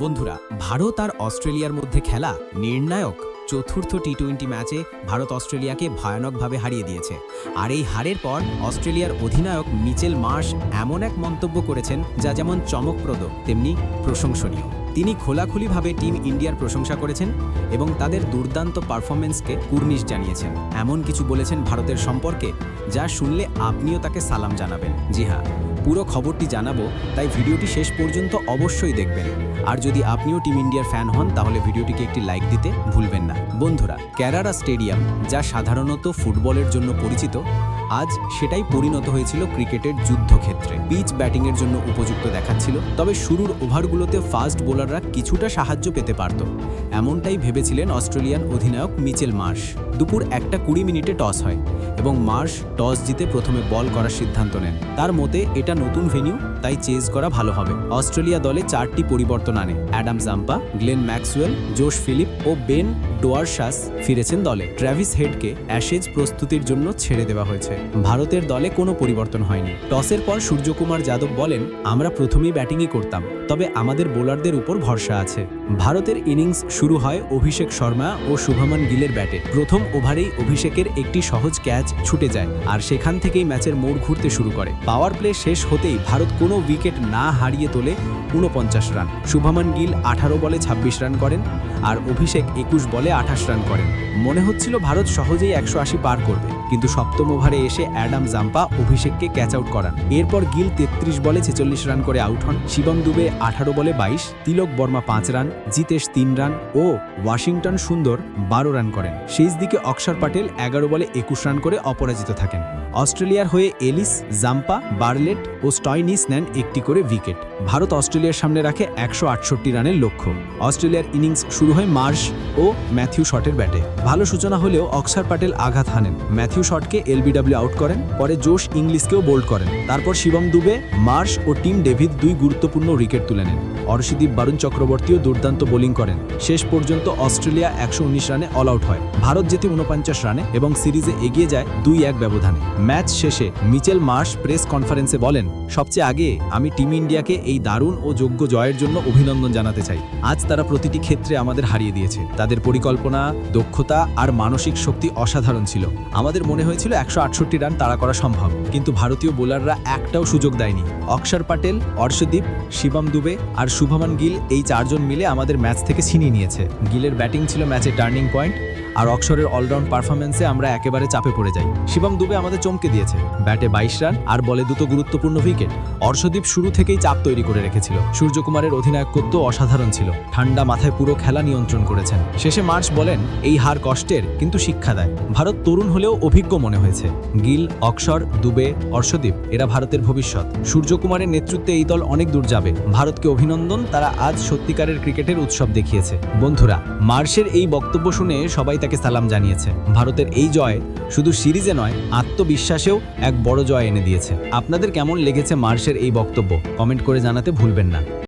বন্ধুরা, ভারত আর অস্ট্রেলিয়ার মধ্যে খেলা নির্ণায়ক চতুর্থ টি টোয়েন্টি ম্যাচে ভারত অস্ট্রেলিয়াকে ভয়ানকভাবে হারিয়ে দিয়েছে। আর এই হারের পর অস্ট্রেলিয়ার অধিনায়ক মিচেল মার্শ এমন এক মন্তব্য করেছেন যা যেমন চমকপ্রদ, তেমনি প্রশংসনীয়। তিনি খোলাখুলিভাবে টিম ইন্ডিয়ার প্রশংসা করেছেন এবং তাদের দুর্দান্ত পারফরমেন্সকে কুর্নিশ জানিয়েছেন। এমন কিছু বলেছেন ভারতের সম্পর্কে যা শুনলে আপনিও তাকে সালাম জানাবেন। জি হ্যাঁ। পুরো খবরটি জানাব, তাই ভিডিওটি শেষ পর্যন্ত অবশ্যই দেখবেন। আর যদি আপনিও টিম ইন্ডিয়ার ফ্যান হন, তাহলে ভিডিওটিকে একটি লাইক দিতে ভুলবেন না। বন্ধুরা ক্যারারা স্টেডিয়াম, যা সাধারণত ফুটবলের জন্য পরিচিত আজ সেটাই পরিণত হয়েছিল ক্রিকেটের যুদ্ধক্ষেত্রে। পিচ ব্যাটিংয়ের জন্য উপযুক্ত দেখাচ্ছিল, তবে শুরুর ওভারগুলোতে ফাস্ট বোলাররা কিছুটা সাহায্য পেতে পারত। এমনটাই ভেবেছিলেন অস্ট্রেলিয়ান অধিনায়ক মিচেল মার্শ। দুপুর একটা কুড়ি মিনিটে টস হয় এবং মার্শ টস জিতে প্রথমে বল করার সিদ্ধান্ত নেন। তার মতে, এটা নতুন ভেন্যু তাই চেজ করা ভালো হবে। অস্ট্রেলিয়া দলে চারটি পরিবর্তন আনে। Adam Zampa, Glenn Maxwell, Josh Philippe ও বেন ডোয়ারশাস ফিরেছেন দলে। ট্র্যাভিস হেডকে অ্যাশেজ প্রস্তুতির জন্য ছেড়ে দেওয়া হয়েছে। ভারতের দলে কোনো পরিবর্তন হয়নি। টসের পর সূর্যকুমার যাদব বলেন, আমরা প্রথমেই ব্যাটিংই করতাম, তবে আমাদের বোলারদের উপর ভরসা আছে। ভারতের ইনিংস শুরু হয় অভিষেক শর্মা ও শুভমান গিলের ব্যাটে। প্রথম ওভারেই অভিষেকের একটি সহজ ক্যাচ ছুটে যায় আর সেখান থেকেই ম্যাচের মোড় ঘুরতে শুরু করে। পাওয়ার প্লে শেষ হতেই ভারত কোনো উইকেট না হারিয়ে তোলে উনপঞ্চাশ রান। শুভমান গিল আঠারো বলে ২৬ রান করেন আর অভিষেক একুশ বলে আঠাশ রান করেন। মনে হচ্ছিল ভারত সহজেই একশো আশি পার করবে, কিন্তু সপ্তম ওভারে এসে অ্যাডাম জাম্পা অভিষেককে ক্যাচ আউট করান। এরপর গিল তেত্রিশ বলে ছেচল্লিশ রান করে আউট হন। শিবম দুবে আঠারো বলে বাইশ, তিলক বর্মা পাঁচ রান, জিতেশ তিন রান ও ওয়াশিংটন সুন্দর বারো রান করেন। শেষ দিকে অক্ষর পাটেল এগারো বলে একুশ রান করে অপরাজিত থাকেন। অস্ট্রেলিয়ার হয়ে এলিস, জাম্পা, বার্লেট ও স্টয়নিস নেন একটি করে উইকেট। ভারত অস্ট্রেলিয়ার সামনে রাখে একশো আটষট্টি রানের লক্ষ্য। অস্ট্রেলিয়ার ইনিংস শুরু হয় মার্শ ও ম্যাথিউ শটের ব্যাটে। ভালো সূচনা হলেও অক্সার প্যাটেল আঘাত হানেন। ম্যাথিউ শটকে এলবিডব্লিউ আউট করেন, পরে জোশ ইংলিশকেও বোল্ড করেন। তারপর শিবম দুবে, মার্শ ও টিম ডেভিড দুই গুরুত্বপূর্ণ উইকেট তুলে নেন। অর্শদীপ বারুণ চক্রবর্তীও দুর্দান্ত বোলিং করেন। শেষ পর্যন্ত অস্ট্রেলিয়া একশো উনিশ রানে অল আউট হয়। ভারত জেতে উনপঞ্চাশ রানে এবং সিরিজে এগিয়ে যায় দুই এক ব্যবধানে। ম্যাচ শেষে মিচেল মার্শ প্রেস কনফারেন্সে বলেন, সবচেয়ে আগে আমি টিম ইন্ডিয়াকে এই দারুণ ও যোগ্য জয়ের জন্য অভিনন্দন জানাতে চাই। আজ তারা প্রতিটি ক্ষেত্রে আমাদের হারিয়ে দিয়েছে। তাদের পরিকল্পনা দক্ষতা আর মানসিক শক্তি অসাধারণ ছিল। আমাদের মনে হয়েছিল একশো আটষট্টি রান তাড়া করা সম্ভব, কিন্তু ভারতীয় বোলাররা একটাও সুযোগ দেয়নি। অক্ষর পাটেল, অর্শদীপ, শিবম দুবে আর শুভমান গিল এই চারজন মিলে আমাদের ম্যাচ থেকে ছিনিয়ে নিয়েছে। গিলের ব্যাটিং ছিল ম্যাচের টার্নিং পয়েন্ট, আর অক্ষরের অলরাউন্ড পারফরমেন্সে আমরা একেবারে চাপে পড়ে যাই। শিবম দুবে আমাদের চমকে দিয়েছে, ব্যাটে বাইশ রান আর বলে দুটো গুরুত্বপূর্ণ উইকেট। অর্শদীপ শুরু থেকেই চাপ তৈরি করে রেখেছিল। সূর্যকুমারের অধিনায়কত্ব অসাধারণ ছিল। ঠান্ডা মাথায় পুরো খেলা নিয়ন্ত্রণ করেছেন। শেষে মার্চ বলেন, এই হার কষ্টের, কিন্তু শিক্ষা দেয়। ভারত তরুণ হলেও অভিজ্ঞ মনে হয়েছে। গিল অক্ষর দুবে, অর্শদীপ, এরা ভারতের ভবিষ্যৎ। সূর্যকুমারের নেতৃত্বে এই দল অনেক দূর যাবে। ভারতকে অভিনন্দন, তারা আজ সত্যিকারের ক্রিকেটের উৎসব দেখিয়েছে। বন্ধুরা, মার্শের এই বক্তব্য শুনে সবাই তাকে সালাম জানিয়েছে। ভারতের এই জয় শুধু সিরিজে নয়, আত্মবিশ্বাসেও এক বড় জয় এনে দিয়েছে। আপনাদের কেমন লেগেছে মার্শের এই বক্তব্য? কমেন্ট করে জানাতে ভুলবেন না।